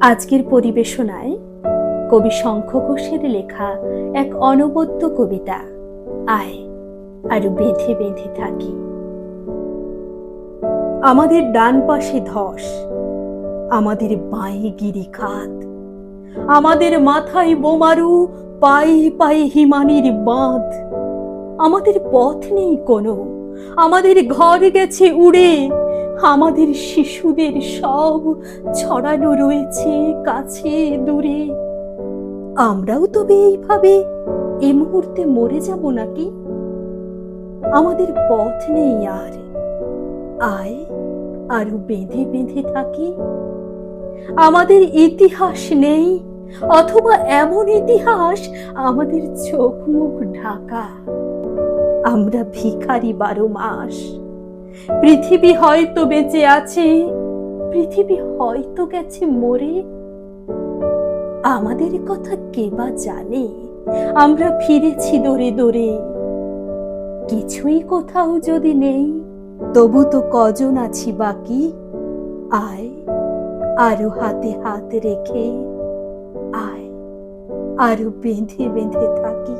আজকের পরিবেশনায় কবি শঙ্খ ঘোষের লেখা এক অনবদ্য কবিতা, আয় আর বেঁধে বেঁধে থাকি। আমাদের ডান পাশে ধস, আমাদের বাঁয়ে গিরিখাত আমাদের মাথায় বোমারু পাই পাই হিমানির বাঁধ। আমাদের পথ নেই কোনো, আমাদের ঘর গেছে উড়ে আমাদের শিশুদের সব ছড়ানো রয়েছে কাছে দূরে। আমরাও তবে এইভাবে এ মুহূর্তে মরে যাব নাকি? আমাদের পথ নেই আর। আয়, আরও বেঁধে বেঁধে থাকি। আমাদের ইতিহাস নেই, অথবা এমন ইতিহাস আমাদের চোখ মুখ ঢাকা। আমরা ভিখারি বারো মাস। পৃথিবী হয়তো বেঁচে আছে। পৃথিবী হয়তো গেছে মরে। আমাদের কথা কে বা জানে? আমরা ফিরেছি দরে দৌড়ে। কিছুই কোথাও যদি নেই, তবু তো কজন আছি বাকি? আয়, আরও হাতে হাত রেখে, আয়, আরও বেঁধে বেঁধে থাকি।